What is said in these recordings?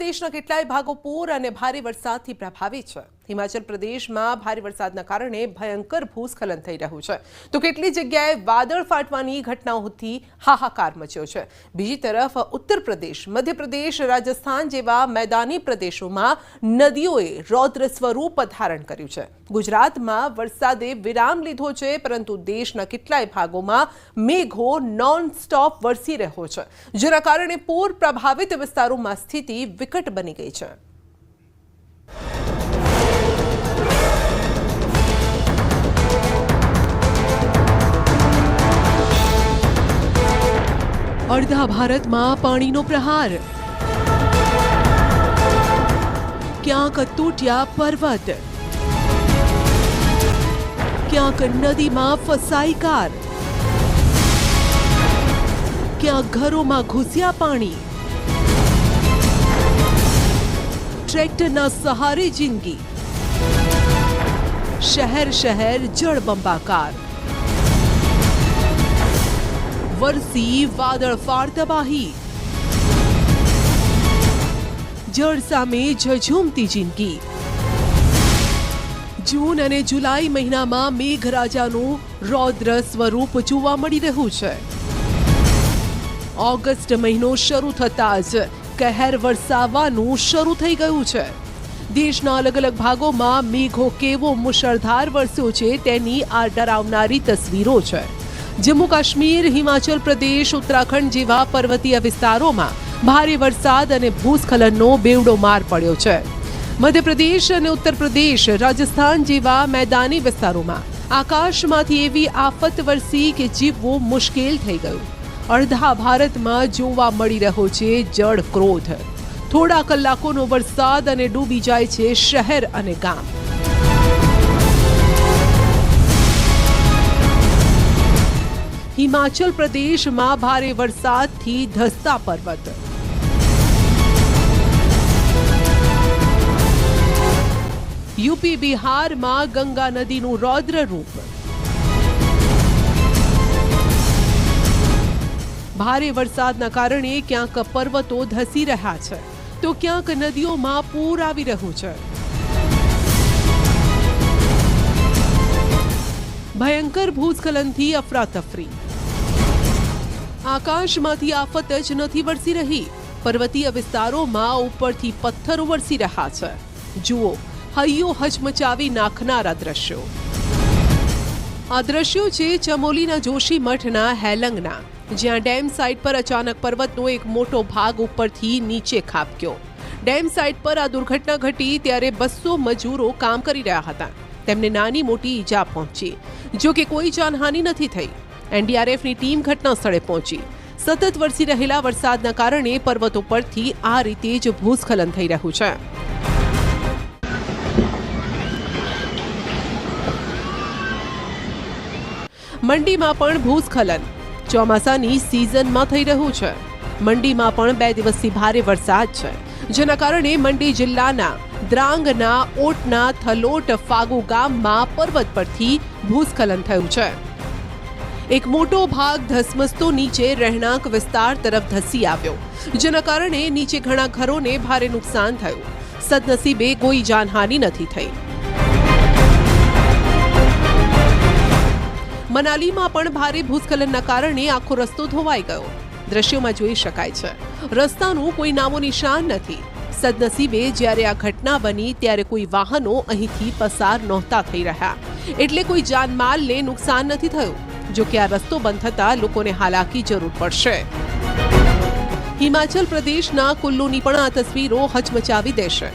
દેશના કેટલાય ભાગો પૂર અને ભારે વરસાદથી પ્રભાવિત છે. હિમાચલ પ્રદેશમાં ભારે વરસાદના કારણે ભયંકર ભૂસ્ખલન થઈ રહ્યું છે. તો કેટલી જગ્યાએ વાદળ ફાટવાની ઘટનાઓથી હાહાકાર મચ્યો છે. બીજી તરફ ઉત્તર પ્રદેશ, મધ્યપ્રદેશ, રાજસ્થાન જેવા મેદાની પ્રદેશોમાં નદીઓએ રૌદ્ર સ્વરૂપ ધારણ કર્યું છે. ગુજરાતમાં વરસાદે વિરામ લીધો છે, પરંતુ દેશના કેટલાય ભાગોમાં મેઘો નોન સ્ટોપ વરસી રહ્યો છે. જેના કારણે પૂર પ્રભાવિત વિસ્તારોમાં સ્થિતિ વિકટ બની ગઈ છે. અડધા ભારતમાં પાણીનો પ્રહાર ક્યાંક તૂટ્યા પર્વત ક્યાંક નદીમાં ફસાઈ કાર ક્યાંક ઘરોમાં ઘૂસ્યા પાણી ટ્રેક્ટરના સહારે જિંદગી શહેર શહેર જળબંબાકાર વરસી વાદળ ફાડ તબાહી જળ સામે ઝઝૂમતી જિંદગી. જૂન અને જુલાઈ મહિનામાં મેઘરાજાનું રૌદ્ર સ્વરૂપ જોવા મળી રહ્યું છે. ઓગસ્ટ મહિનો શરૂ થતાં જ કહેર વરસાવવાનું શરૂ થઈ ગયું છે. દેશના અલગ અલગ ભાગોમાં મેઘો કેવો મુશળધાર વરસ્યો છે તેની આ ડરાવનારી તસવીરો છે. જમ્મુ કાશ્મીર હિમાચલ પ્રદેશ, ઉત્તરાખંડ જેવા પર્વતીય વિસ્તારોમાં ભારે વરસાદ અને ભૂસ્ખલનનો બેવડો માર પડ્યો છે. મધ્યપ્રદેશ અને ઉત્તર પ્રદેશ રાજસ્થાન જેવા મેદાની વિસ્તારોમાં આકાશમાંથી એવી આફત વરસી કે જીવવું મુશ્કેલ થઈ ગયું. અડધા ભારતમાં જોવા મળી રહ્યો છે જળ ક્રોધ. થોડા કલાકોનો વરસાદ અને ડૂબી જાય છે શહેર અને ગામ. હિમાચલ પ્રદેશમાં ભારે વરસાદથી ધસતા પર્વત યુપી બિહારમાં ગંગા નદીનું રૌદ્ર રૂપ ભારે વરસાદના કારણે ક્યાંક પર્વતો ધસી રહ્યા છે તો ક્યાંક નદીઓમાં પૂર આવી રહ્યું છે ભયંકર ભૂસ્ખલનથી અફરાતફરી આકાશમાંથી આફત જ નથી વરસી રહી. પર્વતીય વિસ્તારોમાં ઉપરથી પથ્થરો વરસી રહ્યા છે. જુઓ, હૈયો હચમચાવી નાખનારા દ્રશ્યો. આ દ્રશ્યો છે ચમોલીના જોશી મઠના હેલંગના, જ્યાં ડેમ સાઇટ પર અચાનક પર્વતનો એક મોટો ભાગ ઉપરથી નીચે ખાબક્યો. ડેમ સાઇટ પર આ દુર્ઘટના ઘટી ત્યારે બસો મજૂરો કામ કરી રહ્યા હતા. તેમને નાની મોટી ઈજા પહોંચી જો કે કોઈ જાનહાનિ નથી થઈ. એનડીઆરએફની ટીમ ઘટના સ્થળે પહોંચી. સતત વરસી રહેલા વરસાદના કારણે પર્વતો પરથી આ રીતે જ ભૂસ્ખલન થઈ રહ્યું છે. મંડીમાં પણ ભૂસ્ખલન. ચોમાસાની સિઝનમાં થઈ રહ્યું છે. મંડીમાં પણ બે દિવસથી ભારે વરસાદ છે. જેના કારણે મંડી જિલ્લાના દ્રાંગના ઓટના થલોટ ફાગુ ગામમાં પર્વત પરથી ભૂસ્ખલન થયું છે. એક મોટો ભાગ ધસમસતો નીચે રહેણાંક વિસ્તાર તરફ ધસી આવ્યો, જેના કારણે નીચે ઘણા ઘરોને ભારે નુકસાન થયું. સદનસીબે કોઈ જાનહાનિ નથી થઈ. મનાલીમાં પણ ભારે ભૂસ્ખલનના કારણે આખો રસ્તો ધોવાઈ ગયો. દ્રશ્યોમાં જોઈ શકાય છે, રસ્તાનું કોઈ નામો નિશાન નથી. સદનસીબે જ્યારે આ ઘટના બની, ત્યારે કોઈ વાહનો અહીંથી પસાર નહોતા થઈ રહ્યા. એટલે કોઈ જાનમાલને નુકસાન નથી થયું. જો કે આ રસ્તો બંધ થતાં લોકોને હાલાકી જરૂર પડશે. હિમાચલ પ્રદેશના કુલ્લુની પણ આ તસવીરો હચમચાવી દેશે.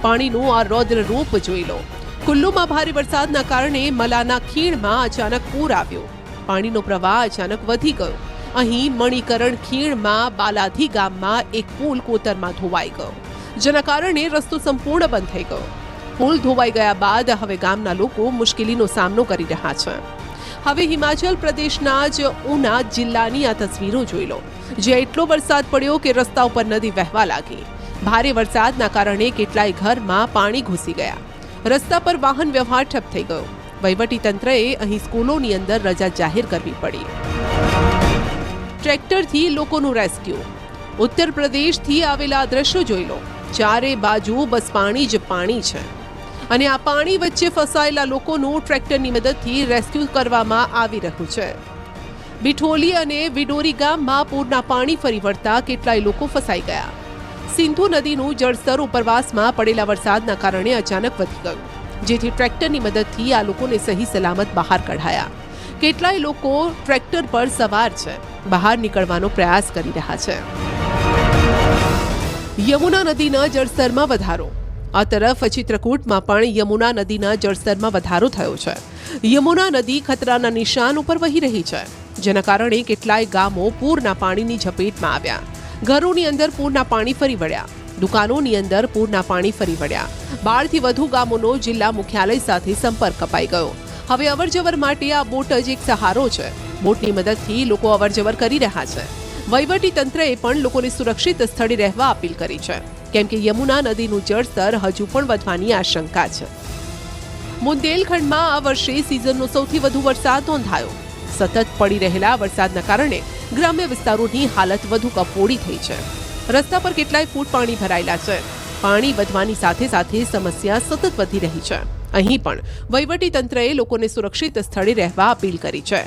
પાણીનું આ રૌદ્ર રૂપ જોઈ લો. કુલ્લુમાં ભારે વરસાદના કારણે મલાના ખીણમાં અચાનક પૂર આવ્યો. પાણીનો પ્રવાહ અચાનક વધી ગયો. અહીં મણિકરણ ખીણમાં બાલાધી ગામમાં એક પુલ કોતરમાં ધોવાઈ ગયો. જેના કારણે રસ્તો સંપૂર્ણ બંધ થઈ ગયો. પુલ ધોવાઈ ગયા બાદ હવે ગામના લોકો મુશ્કેલીનો સામનો કરી રહ્યા છે. હવે હિમાચલ પ્રદેશના જ ઉના જિલ્લાની આ તસવીરો જોઈ લો. જ્યાં એટલો વરસાદ પડ્યો કે રસ્તા ઉપર નદી વહેવા લાગી. ભારે વરસાદના કારણે કેટલાય ઘરમાં પાણી ઘૂસી ગયા. રસ્તા પર વાહન વ્યવહાર ઠપ થઈ ગયો. વહીવટી તંત્રએ અહીં સ્કૂલોની અંદર રજા જાહેર કરવી પડી. ટ્રેક્ટરથી લોકોનું રેસ્ક્યુ. ઉત્તર પ્રદેશથી આવેલા દ્રશ્યો જોઈ લો. ચારે બાજુ બસ પાણી જ પાણી છે. અને આ પાણી વચ્ચે ફસાયેલા લોકોનું ટ્રેક્ટરની મદદથી રેસ્ક્યુ કરવામાં આવી રહ્યું છે. બિઠોલી અને વિડોરી ગામમાં પૂરના પાણી ફરી વળતા કેટલાય લોકો ફસાઈ ગયા. સિંધુ નદીનું જળસ્તર ઉપરવાસમાં પડેલા વરસાદના કારણે અચાનક વધી ગયું. જેથી ટ્રેક્ટરની મદદથી આ લોકોને સહી સલામત બહાર કઢાયા. કેટલાય લોકો ટ્રેક્ટર પર સવાર છે. બહાર નીકળવાનો પ્રયાસ કરી રહ્યા છે. યમુના નદીના જળસ્તરમાં વધારો. આ તરફ ચિત્રકૂટમાં પણ યમુના નદીના જળસ્તરમાં વધારો થયો છે. યમુના નદી ખતરાના નિશાન ઉપર વહી રહી છે, જેના કારણે કેટલાય ગામો પૂરના પાણીની ઝપેટમાં આવ્યા. ઘરોની અંદર પૂરના પાણી ફરી વળ્યા. દુકાનોની અંદર પૂરના પાણી ફરી વળ્યા. બારથી વધુ ગામોનો જિલ્લા મુખ્યાલય સાથે સંપર્ક કપાઈ ગયો. હવે અવરજવર માટે આ બોટ જ એક સહારો છે. બોટની મદદથી લોકો અવરજવર કરી રહ્યા છે. વહીવટી તંત્રએ પણ લોકોને સુરક્ષિત સ્થળે રહેવા અપીલ કરી છે. કેમ કે યમુના નદીનું જળસ્તર હજુ પણ વધવાની આશંકા છે. બુંદેલખંડમાં આ વર્ષે સિઝનનો સૌથી વધુ વરસાદ નોંધાયો. સતત પડી રહેલા વરસાદના કારણે ગ્રામ્ય વિસ્તારોની હાલત વધુ કફોડી થઈ છે. રસ્તા પર કેટલાય ફૂટ પાણી ભરાયેલા છે. પાણી વધવાની સાથે સાથે સમસ્યા સતત વધી રહી છે. અહીં પણ વહીવટી તંત્રએ લોકોને સુરક્ષિત સ્થળે રહેવા અપીલ કરી છે.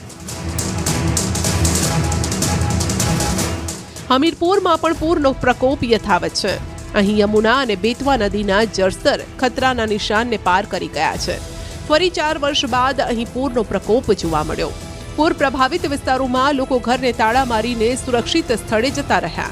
હમીરપુરમાં પણ પૂરનો પ્રકોપ યથાવત છે. અહીં યમુના અને બેતવા નદીના જળસ્તર ખતરાના નિશાનને પાર કરી ગયા છે. ફરી ચાર વર્ષ બાદ અહીં પૂરનો પ્રકોપ જોવા મળ્યો. પૂર પ્રભાવિત વિસ્તારોમાં લોકો ઘરને તાળા મારીને સુરક્ષિત સ્થળે જતા રહ્યા.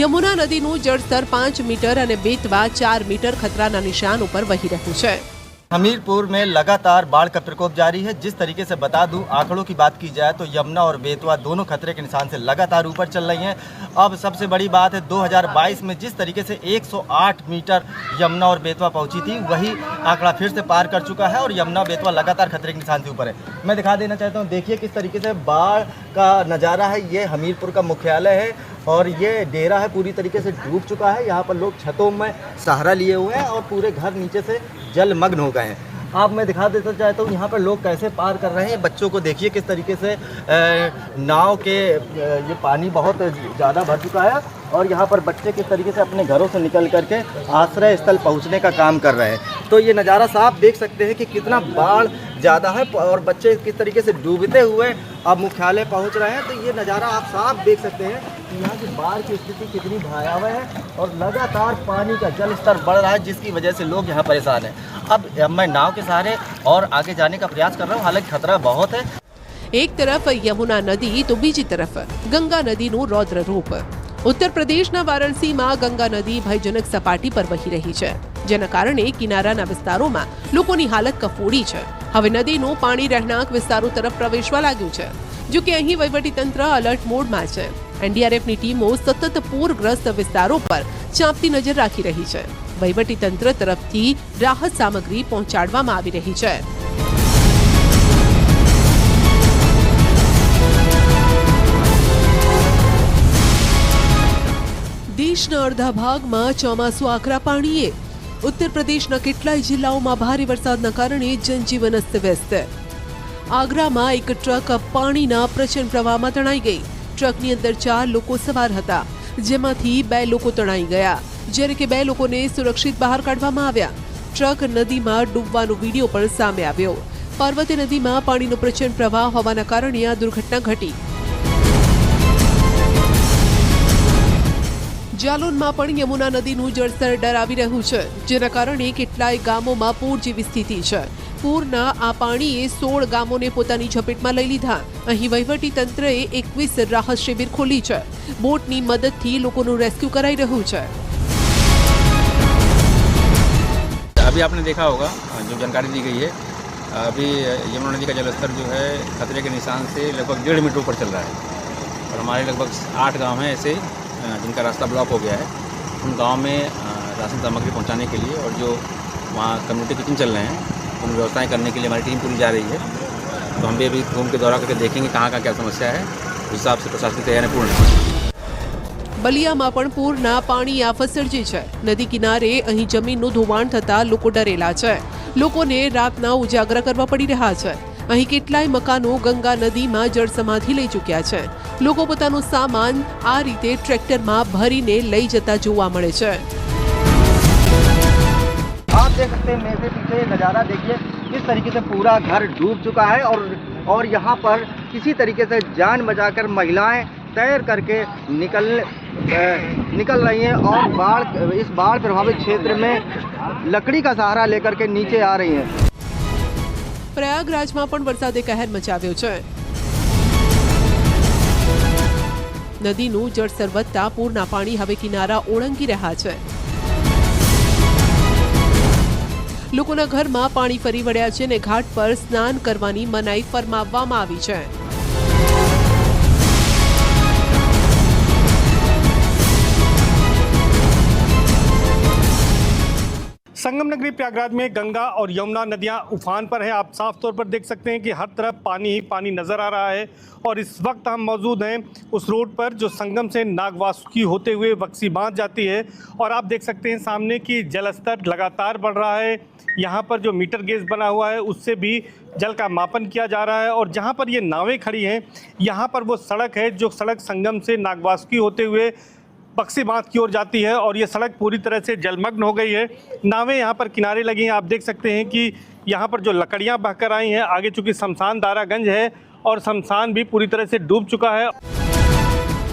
યમુના નદીનું જળસ્તર પાંચ મીટર અને બેતવા ચાર મીટર ખતરાના નિશાન ઉપર વહી રહ્યું છે. हमीरपुर में लगातार बाढ़ का प्रकोप जारी है। जिस तरीके से बता दूँ, आंकड़ों की बात की जाए तो यमुना और बेतवा दोनों खतरे के निशान से लगातार ऊपर चल रही हैं। अब सबसे बड़ी बात है 2022 में जिस तरीके से 108 मीटर यमुना और बेतवा पहुँची थी, वही आंकड़ा फिर से पार कर चुका है और यमुना बेतवा लगातार खतरे के निशान से ऊपर है। मैं दिखा देना चाहता हूँ, देखिए किस तरीके से बाढ़ का नज़ारा है। ये हमीरपुर का मुख्यालय है और ये डेरा है, पूरी तरीके से डूब चुका है। यहाँ पर लोग छतों में सहारा लिए हुए हैं और पूरे घर नीचे से जलमग्न हो गए हैं। आप मैं दिखा देता चाहता हूँ यहाँ पर लोग कैसे पार कर रहे हैं, बच्चों को देखिए किस तरीके से नाव के ये पानी बहुत ज़्यादा भर चुका है और यहाँ पर बच्चे किस तरीके से अपने घरों से निकल करके आश्रय स्थल पहुँचने का काम कर रहे हैं। तो ये नज़ारा साफ़ देख सकते हैं कि कितना बाढ़ ज़्यादा है और बच्चे किस तरीके से डूबते हुए अब मुख्यालय पहुँच रहे हैं। तो ये नज़ारा आप साफ़ देख सकते हैं। कि यहाँ की बाढ़ की स्थिति कितनी भयावह है और लगातार पानी का जल स्तर बढ़ रहा है जिसकी वजह से लोग यहाँ परेशान हैं अब मैं नाव के सहारे और आगे जाने का प्रयास कर रहा हूँ हालांकि खतरा बहुत है એક તરફ યમુના નદી તો બીજી તરફ ગંગા નદીનું રૌદ્ર રૂપ ઉત્તર પ્રદેશના વારાણસીમાં ગંગા નદી ભયજનક સપાટી પર વહી રહી છે જેના કારણે કિનારાના વિસ્તારોમાં લોકોની હાલત કફોડી છે હવે નદીનું પાણી રહેણાંક વિસ્તારો તરફ પ્રવેશવા લાગ્યું છે જો કે અહીં વહીવટીતંત્ર અલર્ટ મોડમાં છે એનડીઆરએફની ટીમો સતત પૂરગ્રસ્ત વિસ્તારો પર ચાંપતી નજર રાખી રહી છે. વહીવટીતંત્ર તરફથી રાહત સામગ્રી પહોંચાડવામાં આવી રહી છે. દેશના અડધા ભાગમાં ચોમાસું આકરા પાણીએ. ઉત્તર પ્રદેશના કેટલાય જિલ્લાઓમાં ભારે વરસાદના કારણે જનજીવન અસ્તવ્યસ્ત. આગ્રામાં એક ટ્રક પાણીના પ્રચંડ પ્રવાહમાં તણાઈ ગઈ. ટ્રકની અંદર ચાર લોકો સવાર હતા, જેમાંથી બે લોકો તણાઈ ગયા, જ્યારે કે બે લોકોને સુરક્ષિત બહાર કાઢવામાં આવ્યા. ટ્રક નદીમાં ડૂબવાનો વીડિયો પણ સામે આવ્યો. પાર્વતી નદીમાં પાણીનો પ્રચંડ પ્રવાહ હોવાના કારણે આ દુર્ઘટના ઘટી. જાલોનમાં પણ યમુના નદીનું જળસ્તર ડરાવી રહ્યું છે, જેના કારણે કેટલાય ગામોમાં પૂર જેવી સ્થિતિ છે. પૂરના આ પાણીએ સોળ ગામોને પોતાની ઝપેટમાં લઈ લીધા અહીં વહીવટી તંત્રએ એકવીસ રાહત શિબિર ખોલી છે બોટની મદદથી લોકોનું રેસ્ક્યુ કરાઈ રહ્યું છે अभी आपने देखा होगा जो जानकारी दी गई है अभी यमुना नदी का जलस्तर जो है खतरे के निशान से लगभग डेढ़ मीटर ऊपर चल रहा है और हमारे लगभग आठ गांव हैं ऐसे अ, जिनका रास्ता ब्लॉक हो गया है उन गांव में अ, राशन सामग्री पहुंचाने के लिए और जो वहाँ कम्युनिटी किचन चल रहे हैं उन व्यवस्थाएं करने के लिए हमारी टीम पूरी जा रही है तो हम भी अभी घूम के दौरा करके देखेंगे कहाँ कहाँ क्या समस्या है उस हिसाब से प्रशासन की तैयारी पूर्ण है બલિયામાં પણ પૂરના પાણી આફત સર્જી છે નદી કિનારે અહીં જમીનનું ધોવાણ થતા લોકો ડરેલા છે લોકોને રાતના ઉજાગરા કરવા પડી રહ્યા છે અહીં કેટલાય મકાનો ગંગા નદીમાં જળ સમાધિ લઈ ચૂક્યા છે લોકો પોતાનું સામાન આ રીતે ટ્રેક્ટરમાં ભરીને લઈ જતા જોવા મળે છે देख सकते हैं मेरे से पीछे ये नज़ारा देखिए किस तरीके से पूरा घर डूब चुका है और और यहाँ पर किसी तरीके से जान बचाकर महिलाएं तैर करके निकल अ, निकल रही हैं और बाढ़ इस बाढ़ प्रभावित क्षेत्र में लकड़ी का सहारा लेकर के नीचे आ रही हैं પ્રયાગરાજમાં પણ વરસાદે કહેર મચાવ્યો છે નદીનું જળસ્તર વધતા પૂરના પાણી હવે કિનારા ઓળંગી રહ્યા છે લોકોના ઘરમાં પાણી ફરી વળ્યા છે અને ઘાટ પર સ્નાન કરવાની મનાઈ ફરમાવવામાં આવી છે संगम नगरी प्रयागराज में गंगा और यमुना नदियां उफान पर है आप साफ तौर पर देख सकते हैं कि हर तरफ पानी ही पानी नज़र आ रहा है और इस वक्त हम मौजूद हैं उस रोड पर जो संगम से नागवासुकी होते हुए बक्सी बांध जाती है और आप देख सकते हैं सामने की जलस्तर लगातार बढ़ रहा है यहाँ पर जो मीटर गेज बना हुआ है उससे भी जल का मापन किया जा रहा है और जहाँ पर ये नावें खड़ी हैं यहाँ पर वो सड़क है जो सड़क संगम से नागवासुकी होते हुए बक्सी बांध की ओर जाती है और ये सड़क पूरी तरह से जलमग्न हो गई है नावें यहाँ पर किनारे लगी हैं आप देख सकते हैं कि यहाँ पर जो लकड़ियाँ बहकर आई हैं आगे चूंकि शमशान दारागंज है और शमशान भी पूरी तरह से डूब चुका है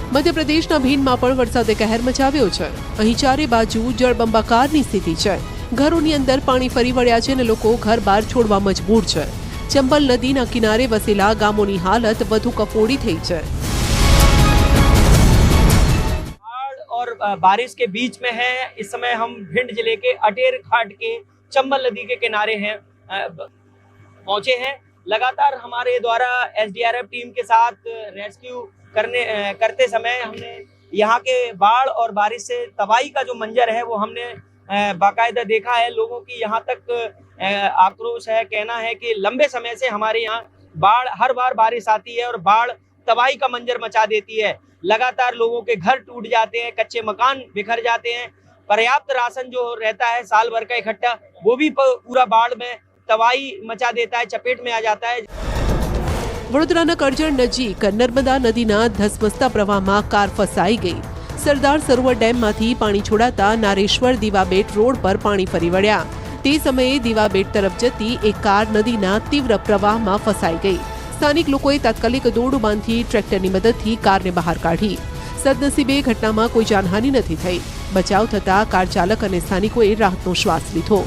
મધ્યપ્રદેશના ભીનમાં પણ વરસાદે કહેર મચાવ્યો છે અહીં ચારે બાજુ જળબંબાકારની સ્થિતિ છે ઘરોની અંદર પાણી ફરી વળ્યા છે અને લોકો ઘર બહાર છોડવા મજબૂર છે ચંબલ નદીના કિનારે વસેલા ગામોની હાલત વધુ કફોડી થઈ છે बाढ़ और अ, बारिश के बीच में है इस समय हम भिंड जिले के अटेर घाट के चंबल नदी के किनारे हैं अ, ब- पहुंचे हैं लगातार हमारे द्वारा एसडीआरएफ टीम के साथ रेस्क्यू करने अ, करते समय हमने यहाँ के बाढ़ और बारिश से तबाही का जो मंजर है वो हमने अ, बाकायदा देखा है लोगों की यहाँ तक अ, आक्रोश है कहना है कि लंबे समय से हमारे यहाँ बाढ़ हर बार बारिश आती है और बाढ़ तबाही का मंजर मचा देती है लगातार लोगों के घर टूट जाते हैं कच्चे मकान बिखर जाते हैं पर्याप्त राशन जो रहता है साल भर का इकट्ठा वो भी प- पूरा बाढ़ में तबाही मचा देता है चपेट में आ जाता है વડોદરાના કરજણ નજીક નર્મદા નદીના ધસમસતા પ્રવાહમાં કાર ફસાઈ ગઈ સરદાર સરોવર ડેમમાંથી પાણી છોડાતા નારેશ્વર દીવાબેટ રોડ પર પાણી ફરી વળ્યા. તે સમયે દીવાબેટ તરફ જતી એક કાર નદીના તીવ્ર પ્રવાહમાં ફસાઈ ગઈ. સ્થાનિક લોકોએ તાત્કાલિક દોરડું બાંધી ટ્રેક્ટરની મદદથી કારને બહાર કાઢી. સદનસીબે ઘટનામાં કોઈ જાનહાનિ નથી થઈ. બચાવ થતા કાર ચાલક અને સ્થાનિકોએ રાહતનો શ્વાસ લીધો.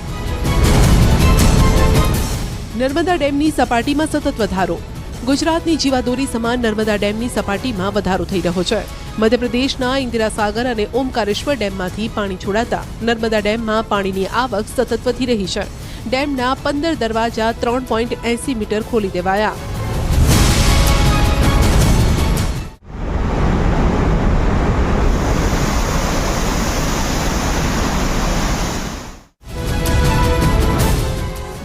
નર્મદા ડેમની સપાટીમાં સતત વધારો. ગુજરાતની જીવાદોરી સમાન નર્મદા ડેમની સપાટીમાં વધારો થઈ રહ્યો છે. મધ્યપ્રદેશના ઇન્દિરાસાગર અને ઓમકારેશ્વર ડેમમાંથી પાણી છોડાતા નર્મદા ડેમમાં પાણીની આવક સતત વધી રહી છે. ડેમના પંદર દરવાજા ત્રણ પોઈન્ટ એસી મીટર ખોલી દેવાયા.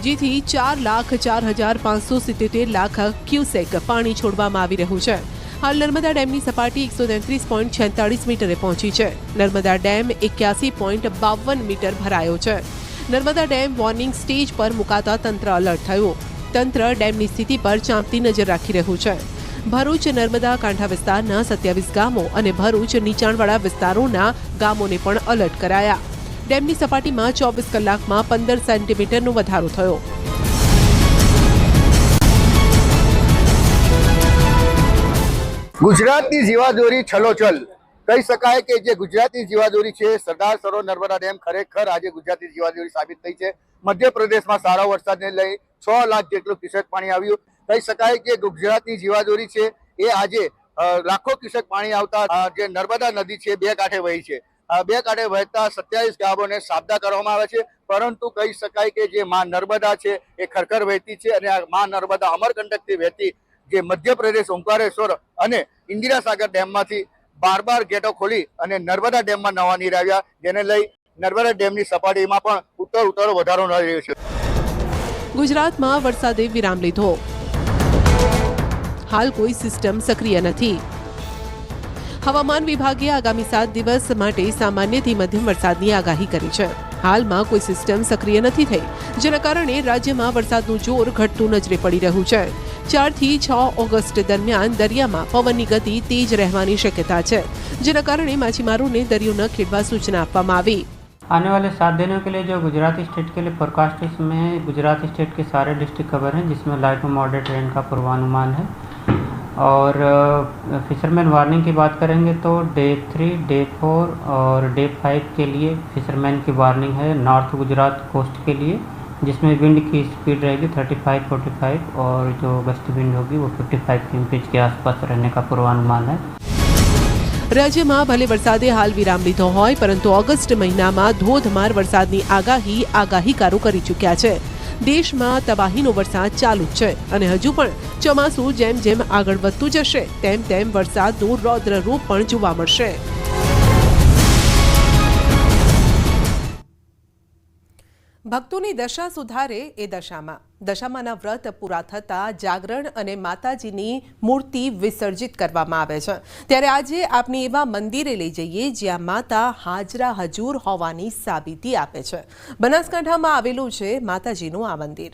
જેથી ચાર લાખ ચાર હજાર પાંચસો સિત્યોતેર લાખ ક્યુસેક પાણી છોડવામાં આવી રહ્યું છે. હાલ નર્મદા ડેમની સપાટી એકસો તેત્રીસ પોઈન્ટ છેતાળીસ મીટરે પહોંચી છે. નર્મદા ડેમ એક્યાસી પોઈન્ટ બાવન મીટર ભરાયો છે. નર્મદા ડેમ વોર્નિંગ સ્ટેજ પર મુકાતા તંત્ર અલર્ટ થયું. તંત્ર ડેમની સ્થિતિ પર ચાંપતી નજર રાખી રહ્યું છે. ભરૂચ, નર્મદા, કાંઠા વિસ્તારના સત્યાવીસ ગામો અને ભરૂચ, નીચાણવાળા વિસ્તારોના ગામોને પણ અલર્ટ કરાયા. ડેમની સપાટીમાં ચોવીસ કલાકમાં પંદર સેન્ટીમીટરનો વધારો થયો. ગુજરાતની જીવાદોરી છલોછલ કહી શકાય કે જે ગુજરાતની જીવાદોરી છે, સરદાર સરોવર નર્મદા ડેમ ખરેખર આજે ગુજરાતની જીવાદોરી સાબિત થઈ છે. મધ્યપ્રદેશમાં સારા વરસાદને લઈ છ લાખ જેટલું કિશક પાણી આવ્યું. કહી શકાય કે ગુજરાતની જીવાદોરી છે, એ આજે લાખો કિશક પાણી આવતા જે નર્મદા નદી છે, બે કાંઠે વહી છે. બે કાંઠે વહેતા સત્યાવીસ ગામોને સાબદા કરવામાં આવે છે. પરંતુ કહી શકાય કે જે માં નર્મદા છે, એ ખરખર વહેતી છે અને આ માં નર્મદા અમરકંટકથી વહેતી જે મધ્યપ્રદેશ ઓમકારેશ્વર અને ઇન્દિરા સાગર ડેમમાંથી બાર બાર ગેટો ખોલી અને નર્મદા ડેમમાં નવા નીર આવ્યા, જેને લઈ નર્મદા ડેમની સપાટીમાં પણ ઉત્તર ઉત્તર વધારો ન રહ્યો છે. ગુજરાતમાં વરસાદે વિરામ લીધો. હાલ કોઈ સિસ્ટમ સક્રિય નથી. હવામાન વિભાગે આગામી સાત દિવસ માટે સામાન્યથી મધ્યમ વરસાદની આગાહી કરી છે. હાલમાં કોઈ સિસ્ટમ સક્રિય નથી થઈ, જેના કારણે રાજ્યમાં વરસાદનું જોર ઘટતું નજરે પડી રહ્યું છે. ચારથી છ ઓગસ્ટ દરમિયાન દરિયામાં પવનની ગતિ તેજ રહેવાની શક્યતા છે જેના કારણે માછીમારોને દરિયો ન ખેડવા સૂચના આપવામાં આવી आने वाले सात दिनों के लिए जो गुजरात स्टेट के लिए फोरकास्ट है इसमें गुजरात स्टेट के सारे डिस्ट्रिक्ट कवर हैं जिसमें लाइट और मॉडरेट रेन का पूर्वानुमान है और फिशरमैन वार्निंग की बात करेंगे तो डे थ्री डे फोर और डे फाइव के लिए फिशरमैन की वार्निंग है नॉर्थ गुजरात कोस्ट के लिए जिसमें विंड की स्पीड रहेगी 35 45 और जो गस्ती विंड होगी वो 55 किलोमीटर के आसपास रहने का पूर्वानुमान है રાજ્યમાં ભલે વરસાદે હાલ વિરામ લીધો હોય પરંતુ ઓગસ્ટ મહિનામાં ધોધમાર વરસાદની આગાહી આગાહીકારો કરી ચૂક્યા છે દેશમાં તબાહીનો વરસાદ ચાલુ જ છે અને હજુ પણ ચોમાસું જેમ જેમ આગળ વધતું જશે તેમ તેમ વરસાદનું રૌદ્ર રૂપ પણ જોવા મળશે ભક્તોની દશા સુધારે એ દશામાં. દશામાના વ્રત પૂરા થતાં જાગરણ અને માતાજીની મૂર્તિ વિસર્જિત કરવામાં આવે છે. ત્યારે આજે આપને એવા મંદિરે લઈ જઈએ જ્યાં માતા હાજરા હજૂર હોવાની સાબિતી આપે છે. બનાસકાંઠામાં આવેલું છે માતાજીનું આ મંદિર.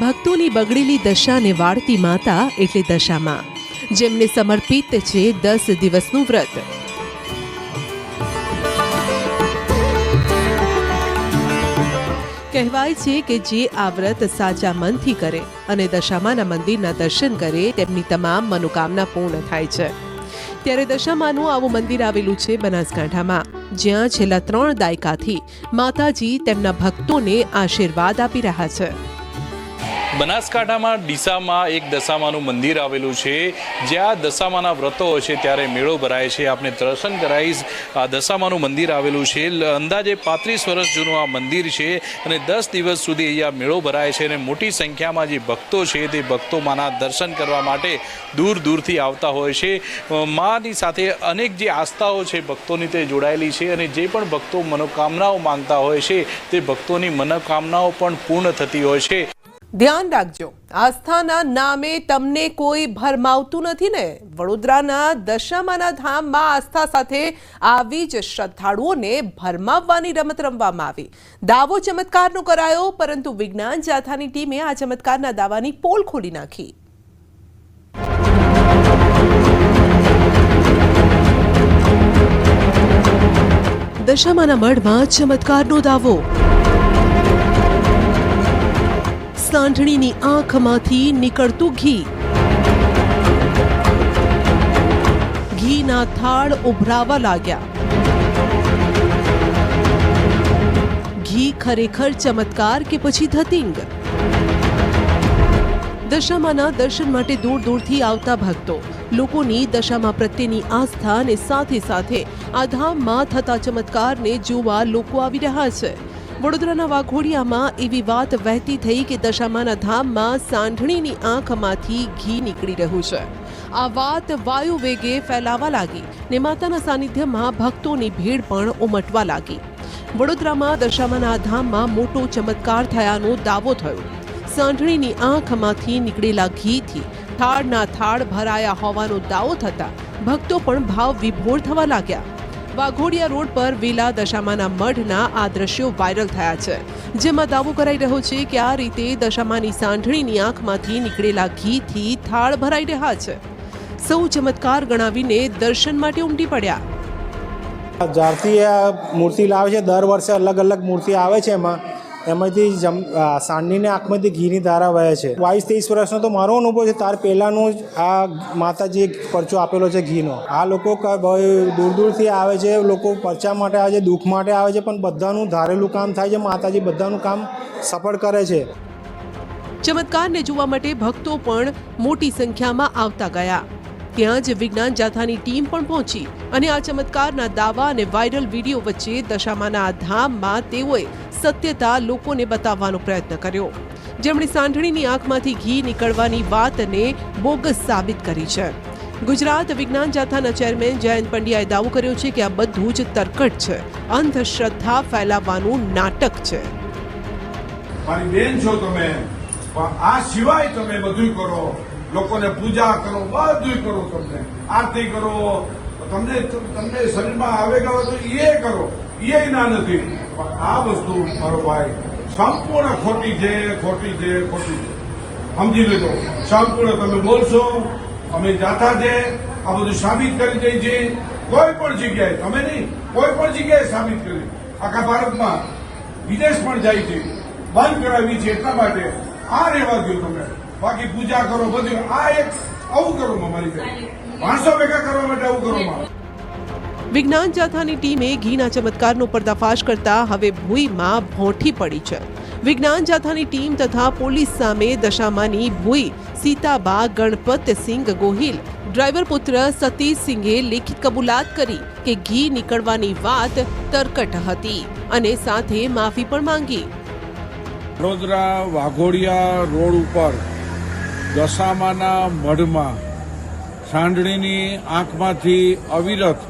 ભક્તોની બગડેલી દશાને વાળતી માતા એટલે દશામાં, જેમને સમર્પિત છે દસ દિવસનું વ્રત. કહેવાય છે કે જે આ વ્રત સાચા મનથી કરે અને દશામાના મંદિરના દર્શન કરે, તેમની તમામ મનોકામના પૂર્ણ થાય છે. ત્યારે દશામાનું આવું મંદિર આવેલું છે બનાસકાંઠામાં, જ્યાં છેલ્લા ત્રણ દાયકાથી માતાજી તેમના ભક્તોને આશીર્વાદ આપી રહ્યા છે. બનાસકાંઠામાં ડીસામાં એક દશામાનું મંદિર આવેલું છે. જ્યાં દશામાના વ્રતો છે ત્યારે મેળો ભરાય છે. આપણે દર્શન કરાવીશ. આ દશામાનું મંદિર આવેલું છે. અંદાજે પાંત્રીસ વર્ષ જૂનું આ મંદિર છે અને દસ દિવસ સુધી અહીંયા મેળો ભરાય છે અને મોટી સંખ્યામાં જે ભક્તો છે તે ભક્તો માના દર્શન કરવા માટે દૂર દૂરથી આવતા હોય છે. માની સાથે અનેક જે આસ્થાઓ છે ભક્તોની તે જોડાયેલી છે અને જે પણ ભક્તો મનોકામનાઓ માંગતા હોય છે તે ભક્તોની મનોકામનાઓ પણ પૂર્ણ થતી હોય છે. ધ્યાન રાખજો. આસ્થાના નામે તમને કોઈ ભરમાવતું નથી ને? વડોદરાના દશામાના ધામમાં આસ્થા સાથે આવી જ શ્રદ્ધાળુઓને ભરમાવવાની રમત રમવામાં આવી. દાવો ચમત્કારનો કરાયો, પરંતુ વિજ્ઞાન જાથાની ટીમે આ ચમત્કારના દાવાની પોલ ખોલી નાખી. દશામાના મઢમાં ચમત્કારનો દાવો. સાંઢણીની આંખમાંથી નીકળતું ઘી. ઘીના થાળ ઉભરાવા લાગ્યા. ઘી ખરેખર ચમત્કાર કે પછી ધતિંગ? દશામાના દર્શન માટે દૂર દૂરથી આવતા ભક્તો, લોકોની દશામાં પ્રત્યેની આસ્થા અને સાથે સાથે આ ધામમાં થતા ચમત્કારને જોવા લોકો આવી રહ્યા છે. વડોદરાના વાઘોડિયામાં એવી વાત વહેતી થઈ કે દશામાના ધામમાં સાંઢણીની આંખમાંથી ઘી નીકળી રહ્યું છે. આ વાત વાયુ વેગે ફેલાવા લાગી ને માતાના સાનિધ્યમાં ભક્તોની ભીડ પણ ઉમટવા લાગી. વડોદરામાં દશામાના ધામમાં મોટો ચમત્કાર થયાનો દાવો થયો. સાંઢણીની આંખમાંથી નીકળેલા ઘીથી થાળના થાળ ભરાયા હોવાનો દાવો થતા ભક્તો પણ ભાવ વિભોર થવા લાગ્યા. વાઘોડિયા રોડ પર વિલા દશામાના મઢના આ દ્રશ્યો વાયરલ થયા છે, જેમાં દાવો કરાઈ રહ્યો છે કે આ રીતે દશામાની સાંઢણીની આંખમાંથી નીકળેલા ઘીથી થાળ ભરાઈ રહ્યા છે. સૌ ચમત્કાર ગણાવીને દર્શન માટે ઉમટી પડ્યા. જ્યારથી આ મૂર્તિ લાવે છે, દર વર્ષે અલગ અલગ મૂર્તિ આવે છે એમાં. એમાંથી જમ આ આંખમાંથી ઘીની ધારા વહે છે. બાવીસ ત્રીસ વર્ષનો તો મારો અનુભવ છે, તાર પહેલાંનું જ આ માતાજી એક પરચો આપેલો છે ઘીનો. આ લોકો દૂર દૂરથી આવે છે, લોકો પરચા માટે આવે છે, દુઃખ માટે આવે છે, પણ બધાનું ધારેલું કામ થાય છે, માતાજી બધાનું કામ સફળ કરે છે. ચમત્કારને જોવા માટે ભક્તો પણ મોટી સંખ્યામાં આવતા ગયા. ત્યાં જ વિજ્ઞાન જાથાની ટીમ પણ પહોંચી અને આ ચમત્કારના દાવા અને વાયરલ વીડિયો વચ્ચે દશામાના આ ધામમાં તેઓએ સત્યતા લોકોને બતાવવાનો પ્રયત્ન કર્યો. જેમણે સાંઢણીની આંખમાંથી ઘી નીકળવાની વાતને બોગસ સાબિત કરી છે. ગુજરાત વિજ્ઞાન જાથાના ચેરમેન જયંત પંડ્યાએ દાવો કર્યો છે કે આ બધું જ તરકટ છે. અંધશ્રદ્ધા ફેલાવવાનું નાટક છે. મારી બેન છો તમે. આ સિવાય તમે બધું કરો. લોકોને પૂજા કરો બધું કરો તમને. આરતી કરો, તમને તમને શરીરમાં આવેગા હોય તો એ કરો. એ ના નથી. પણ આ વસ્તુ મારો ભાઈ, સંપૂર્ણ ખોટી છે ખોટી છે ખોટી છે. સમજી લેજો. સંપૂર્ણ તમે બોલશો, અમે જાતા છે, આ બધું સાબિત કરી દઈ છે. કોઈ પણ જગ્યાએ, તમે નહીં, કોઈ પણ જગ્યાએ સાબિત કરી. આખા ભારતમાં વિદેશ પણ જાય છે. બંધ કરાવી છે એટલા માટે આ રહેવા દો તમે. બાકી પૂજા કરો બધું. આ એક આવું કરો માં મારી માણસો ભેગા કરવા માટે આવું કરો વિજ્ઞાન જાથાની ટીમે ઘીના ચમત્કારનો પર્દાફાશ કરતા હવે ભૂઈમાં ભોંઠી પડી છે. વિજ્ઞાન જાથાની ટીમ તથા પોલીસ સામે દશામાની ભૂઈ. સીતાબા ગણપતસિંહ ગોહિલ. ડ્રાઈવર પુત્ર સતીશસિંહે લેખિત કબૂલાત કરી કે ઘી નીકળવાની વાત તરકટ હતી અને સાથે માફી પણ માંગી. વડોદરા વાઘોડિયા રોડ ઉપર દશામાના મઢમાં સાંડણીની આંખમાંથી અવિરત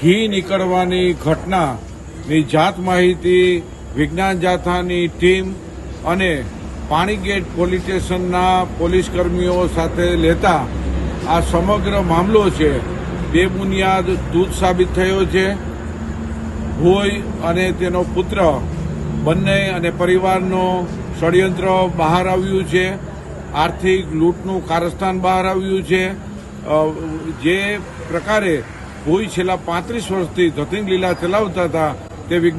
ઘી નીકળવાની ઘટનાની જાત માહિતી વિજ્ઞાન જાથાની ટીમ અને પાણીગેટ પોલીસ સ્ટેશનના પોલીસ કર્મીઓ સાથે લેતા આ સમગ્ર મામલો છે બેબુનિયાદ દૂધ સાબિત થયો છે. ભોય અને તેનો પુત્ર, બંને અને પરિવારનો ષડયંત્ર બહાર આવ્યું છે. આર્થિક લૂંટનું કારસ્તાન બહાર આવ્યું છે. જે પ્રકારે કોઈ છેલ્લા પાંત્રીસ વર્ષથી ધતિંગ લીલા ચલાવતા હતા તે